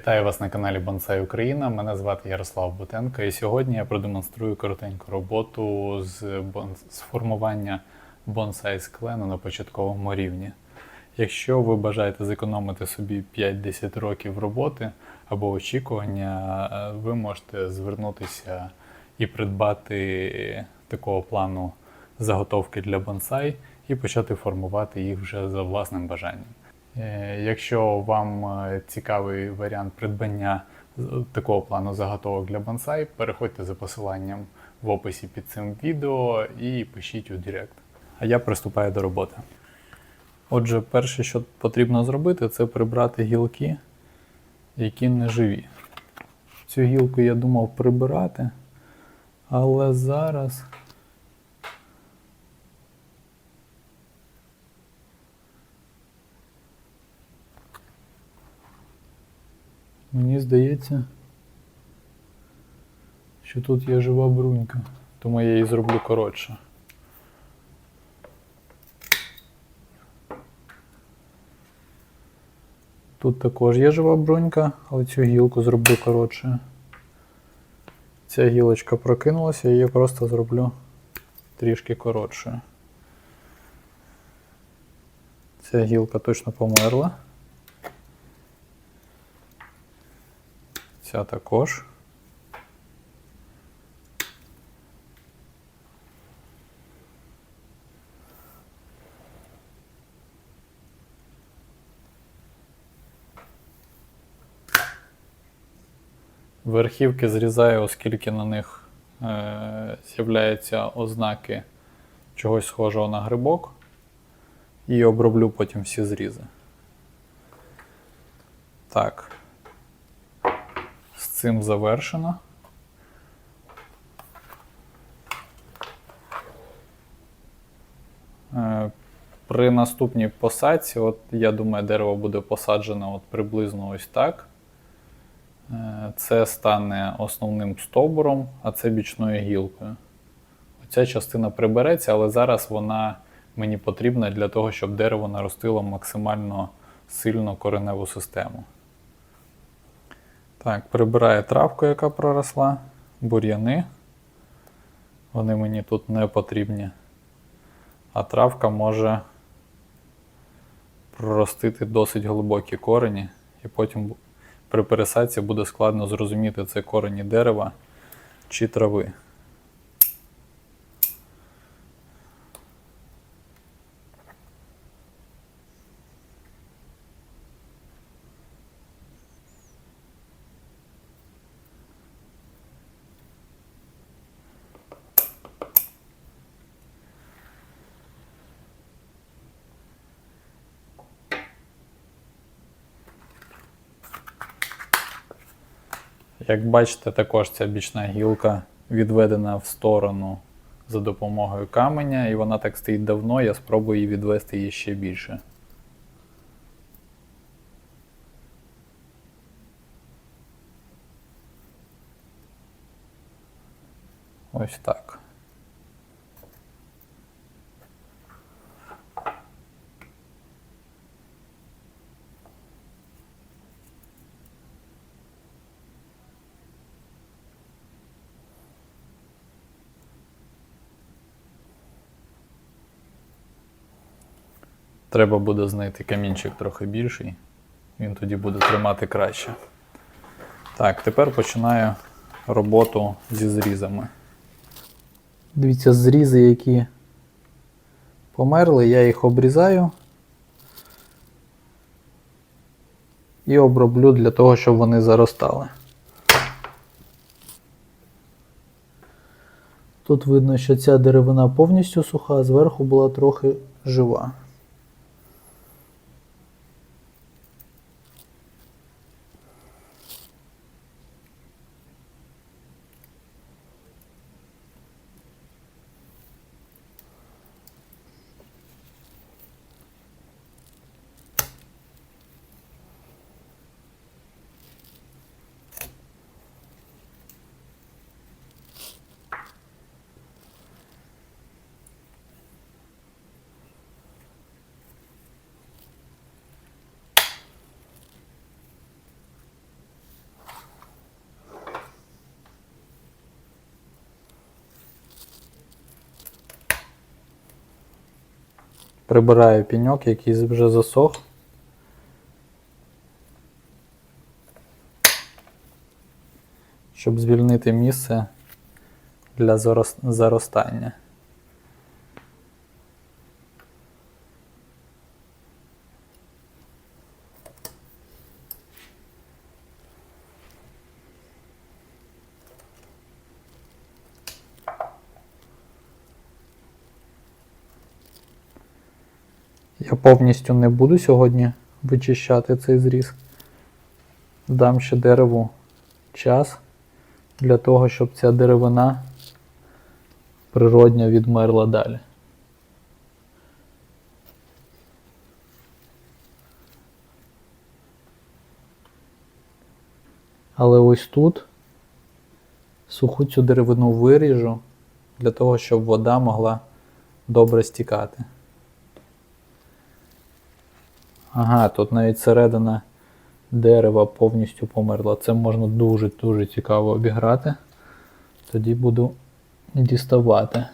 Вітаю вас на каналі Бонсай Україна. Мене звати Ярослав Бутенко, і сьогодні я продемонструю коротеньку роботу з, бон- з формування бонсай склену на початковому рівні. Якщо ви бажаєте зекономити собі 5-10 років роботи або очікування, е, ви можете звернутися і придбати такого плану заготовки для бонсай і почати формувати їх вже за власним бажанням. Е, Якщо вам е, цікавий варіант придбання такого плану заготовок для бонсай, переходьте за посиланням в описі під цим відео і пишіть у Директ. А я приступаю до роботи. Отже, перше, що потрібно зробити, це прибрати гілки, які не живі. Цю гілку я думав прибирати, але зараз. Мені здається, що тут є жива брунька, тому я її зроблю коротше. Тут також є жива брунька, але цю гілку зроблю коротше. Ця гілочка прокинулася, я її просто зроблю трішки коротше. Ця гілка точно померла. Ця також. Верхівки зрізаю, оскільки на них е, з'являються ознаки чогось схожого на грибок. І оброблю потім всі зрізи. Так. Цим завершено. Е, При наступній посадці, от я думаю, дерево буде посаджено от приблизно ось так. Е, Це стане основним стовбуром, а це бічною гілкою. Ця частина прибереться, але зараз вона мені потрібна для того, щоб дерево наростило максимально сильно кореневу систему. Так, прибираю травку, яка проросла, бур'яни. Вони мені тут не потрібні. А травка може проростити досить глибокі корені, і потім при пересадці буде складно зрозуміти, це корені дерева чи трави. Як бачите, також ця бічна гілка відведена в сторону за допомогою каменя, і вона так стоїть давно, я спробую її відвести її ще більше. Ось так. Треба буде знайти камінчик трохи більший. Він тоді буде тримати краще. Так, тепер починаю роботу зі зрізами. Дивіться, зрізи, які померли, я їх обрізаю і оброблю для того, щоб вони заростали. Тут видно, що ця деревина повністю суха, зверху була трохи жива. Прибираю пеньок, який вже засох. Щоб звільнити місце для зарос- заростання. Я повністю не буду сьогодні вичищати цей зріз. Дам ще дереву час для того, щоб ця деревина природньо відмерла далі. Але ось тут суху цю деревину виріжу для того, щоб вода могла добре стікати. Ага, тут навіть середина дерева повністю померла. Це можна дуже-дуже цікаво обіграти. Тоді буду діставати.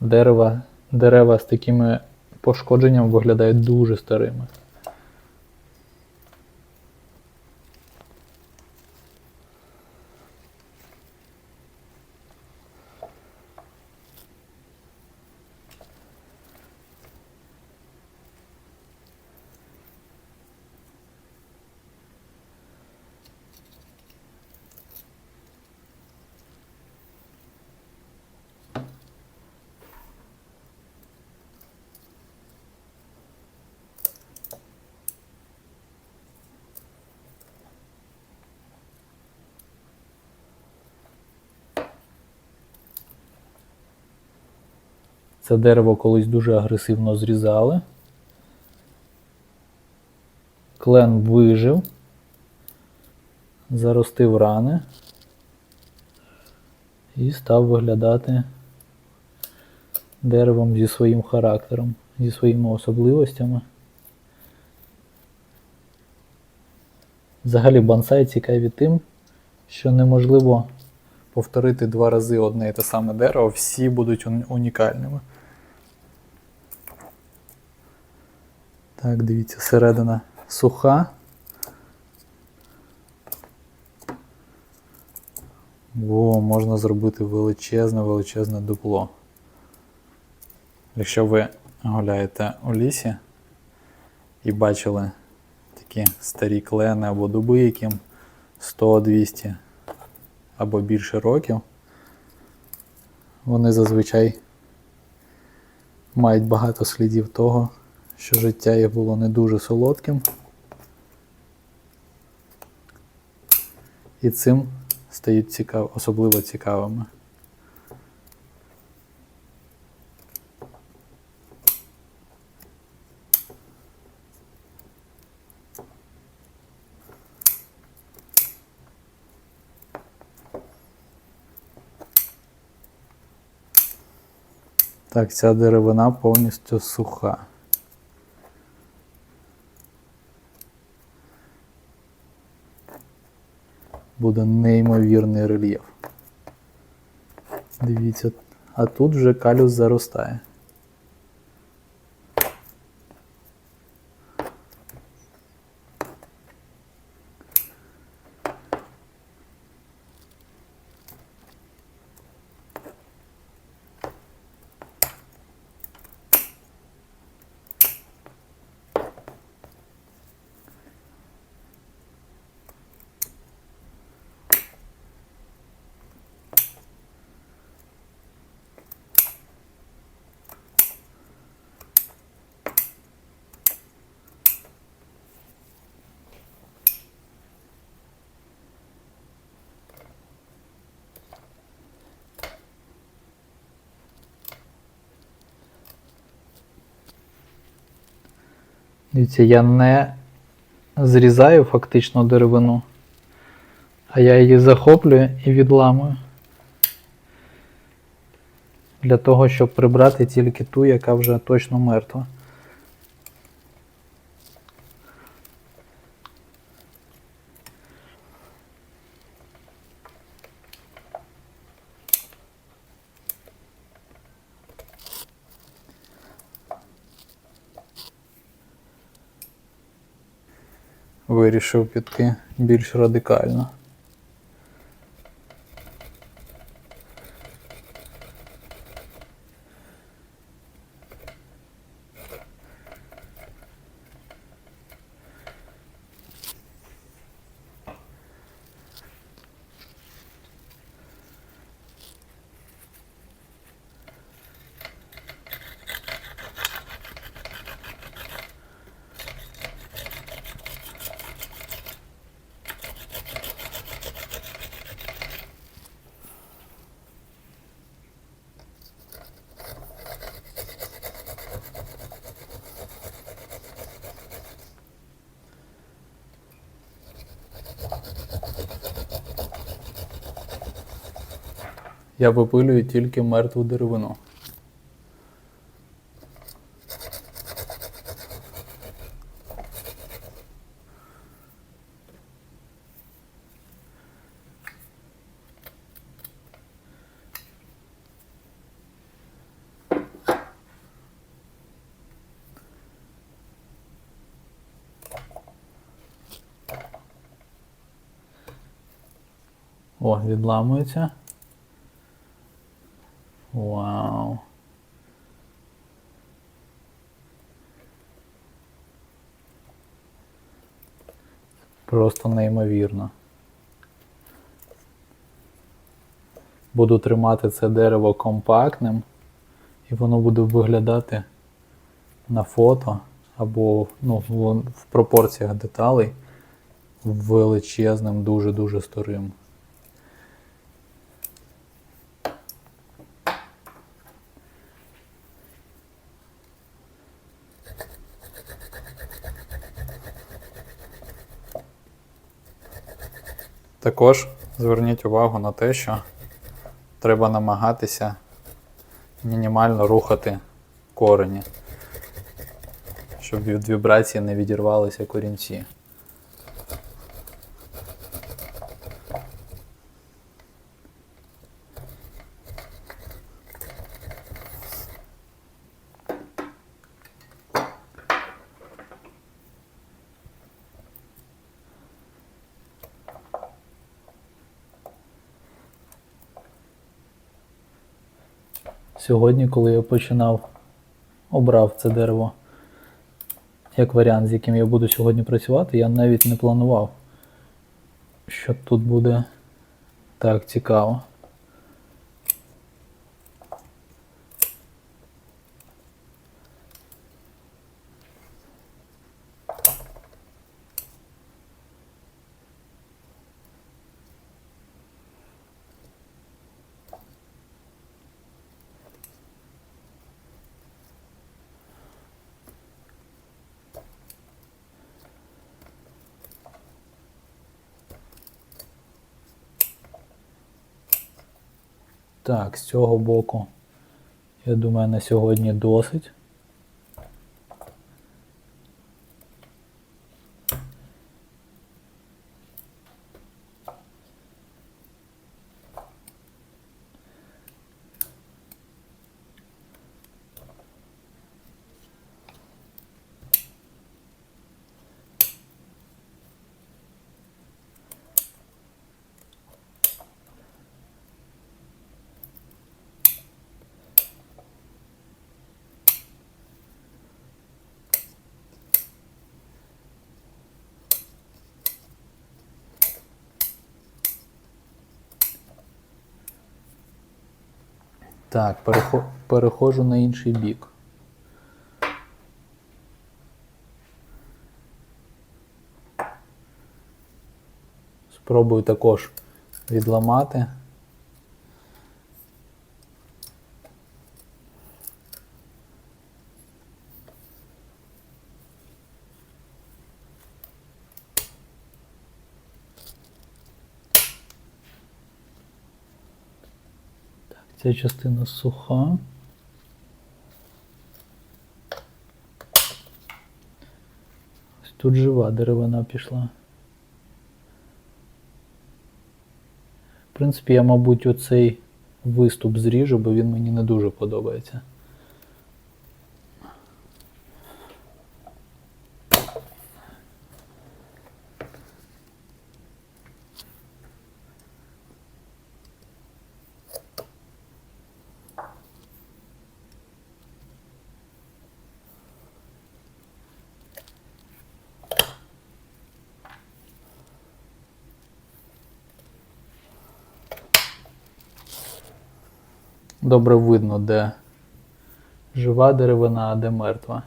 Дерева, дерева з такими пошкодженнями виглядають дуже старими. Це дерево колись дуже агресивно зрізали. Клен вижив, заростив рани і став виглядати деревом зі своїм характером, зі своїми особливостями. Взагалі бонсай цікаві тим, що неможливо повторити два рази одне і те саме дерево, всі будуть унікальними. Так, дивіться, середина суха. О, можна зробити величезне, величезне дупло. Якщо ви гуляєте у лісі і бачили такі старі клени або дуби, яким 100-200 або більше років, вони зазвичай мають багато слідів того, що життя їх було не дуже солодким. І цим стають цікав... особливо цікавими. Так, ця деревина повністю суха. Буде неймовірний рельєф. Дивіться, а тут вже калюс заростає. Дивіться, я не зрізаю фактично деревину, а я її захоплюю і відламую. Для того, щоб прибрати тільки ту, яка вже точно мертва. Вирішив піти більш радикально. Я випилюю тільки мертву деревину. Відламується. Вау. Просто неймовірно. Буду тримати це дерево компактним, і воно буде виглядати на фото або ну, в, пропорціях деталей величезним, дуже-дуже старим. Також зверніть увагу на те, що треба намагатися мінімально рухати корені, щоб від вібрації не відірвалися корінці. Сьогодні, коли я починав, обрав це дерево як варіант, з яким я буду сьогодні працювати, я навіть не планував, що тут буде так цікаво. Так, з цього боку, я думаю, на сьогодні досить. Так, перехо- переходжу на інший бік. Спробую також відламати. Ця частина суха. Ось тут жива деревина пішла. В принципі, я, мабуть, оцей виступ зріжу, бо він мені не дуже подобається. Добре видно, де жива деревина, а де мертва.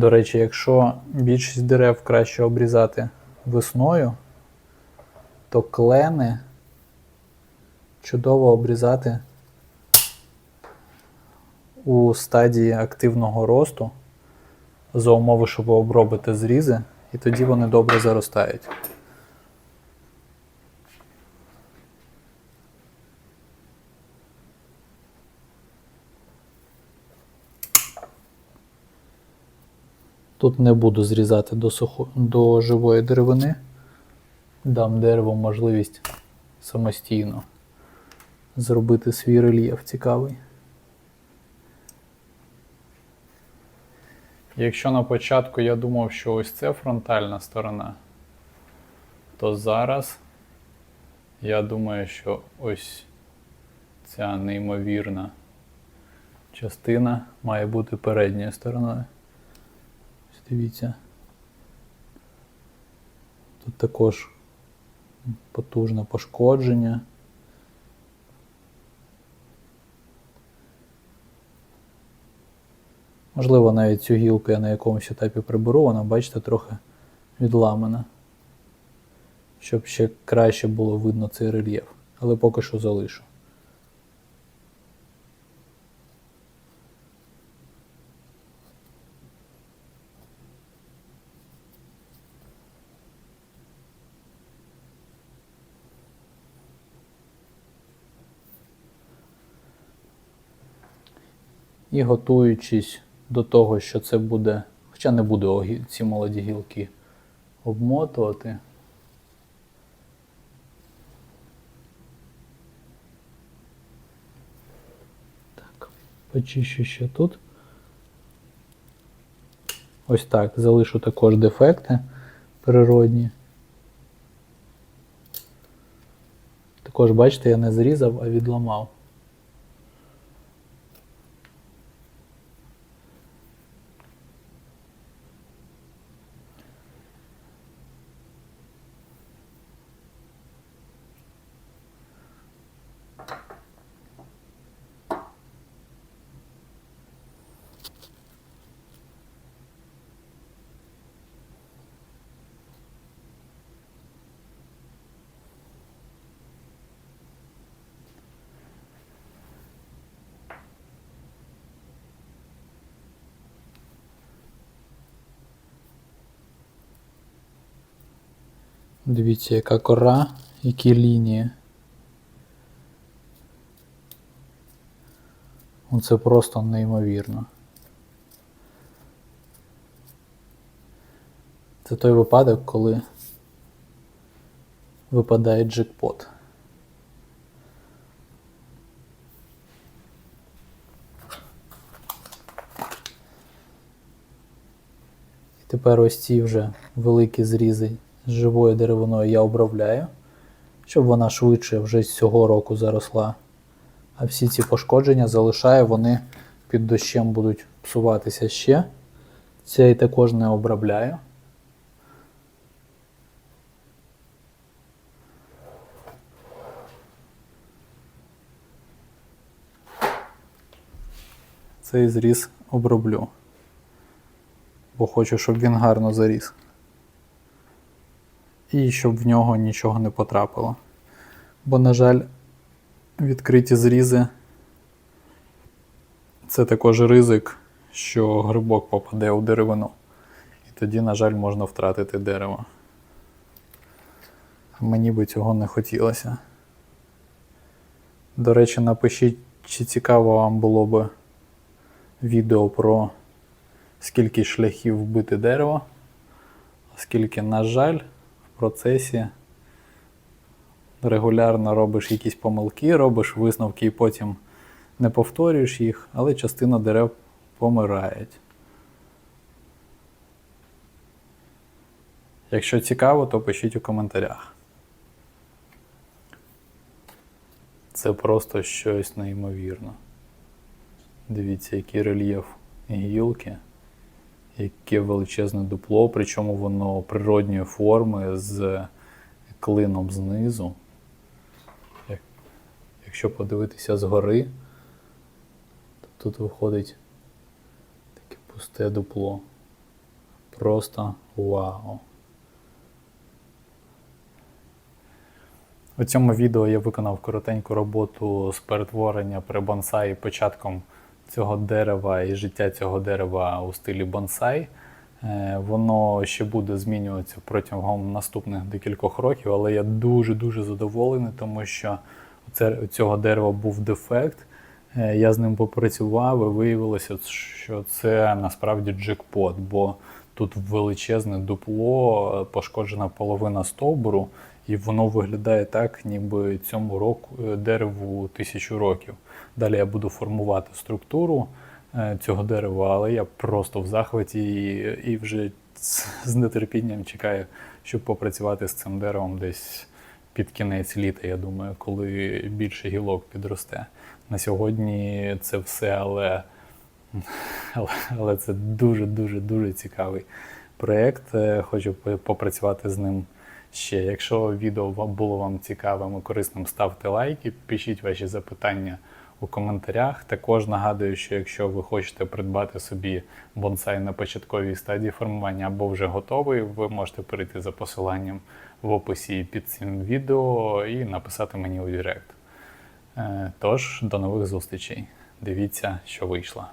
До речі, якщо більшість дерев краще обрізати весною, то клени чудово обрізати у стадії активного росту за умови, що ви обробите зрізи, і тоді вони добре заростають. Тут не буду зрізати до, сухо... до живої деревини. Дам дереву можливість самостійно зробити свій рельєф цікавий. Якщо на початку я думав, що ось це фронтальна сторона, то зараз я думаю, що ось ця неймовірна частина має бути передньою стороною. Дивіться. Тут також потужне пошкодження. Можливо, навіть цю гілку я на якомусь етапі приберу, вона, бачите, трохи відламана. Щоб ще краще було видно цей рельєф. Але поки що залишу. І готуючись до того, що це буде, хоча не буду ці молоді гілки обмотувати. Так, почищу ще тут. Ось так, залишу також дефекти природні. Також, бачите, я не зрізав, а відламав. Дивіться, яка кора, які лінії. Це просто неймовірно. Це той випадок, коли випадає джекпот. І тепер ось ці вже великі зрізи з живою деревиною я обробляю, щоб вона швидше вже з цього року заросла. А всі ці пошкодження залишаю, вони під дощем будуть псуватися ще. Цей також не обробляю. Цей зріз оброблю, бо хочу, щоб він гарно заріс. І щоб в нього нічого не потрапило. Бо, на жаль, відкриті зрізи це також ризик, що грибок попаде у деревину. І тоді, на жаль, можна втратити дерево. Мені би цього не хотілося. До речі, напишіть, чи цікаво вам було би відео про скільки шляхів вбити дерево, оскільки, на жаль, процесі регулярно робиш якісь помилки, робиш висновки і потім не повторюєш їх, але частина дерев помирають. Якщо цікаво, то пишіть у коментарях. Це просто щось неймовірно. Дивіться, який рельєф гілки, яке величезне дупло, причому воно природньої форми з клином знизу. Якщо подивитися згори, то тут виходить таке пусте дупло. Просто вау! У цьому відео я виконав коротеньку роботу з перетворення при бонсаї початком цього дерева і життя цього дерева у стилі бонсай. Е, Воно ще буде змінюватися протягом наступних декількох років, але я дуже-дуже задоволений, тому що у цього дерева був дефект. Е, Я з ним попрацював і виявилося, що це насправді джекпот, бо тут величезне дупло, пошкоджена половина стовбуру, і воно виглядає так, ніби цьому року е, дереву тисячу років. Далі я буду формувати структуру е, цього дерева, але я просто в захваті і, і вже з нетерпінням чекаю, щоб попрацювати з цим деревом десь під кінець літа, я думаю, коли більше гілок підросте. На сьогодні це все, але, але, але це дуже дуже дуже цікавий проєкт. Е, Хочу попрацювати з ним ще. Якщо відео було вам цікавим і корисним, ставте лайки, пишіть ваші запитання у коментарях. Також нагадую, що якщо ви хочете придбати собі бонсай на початковій стадії формування або вже готовий, ви можете перейти за посиланням в описі під цим відео і написати мені у Директ. Е, Тож, до нових зустрічей. Дивіться, що вийшло.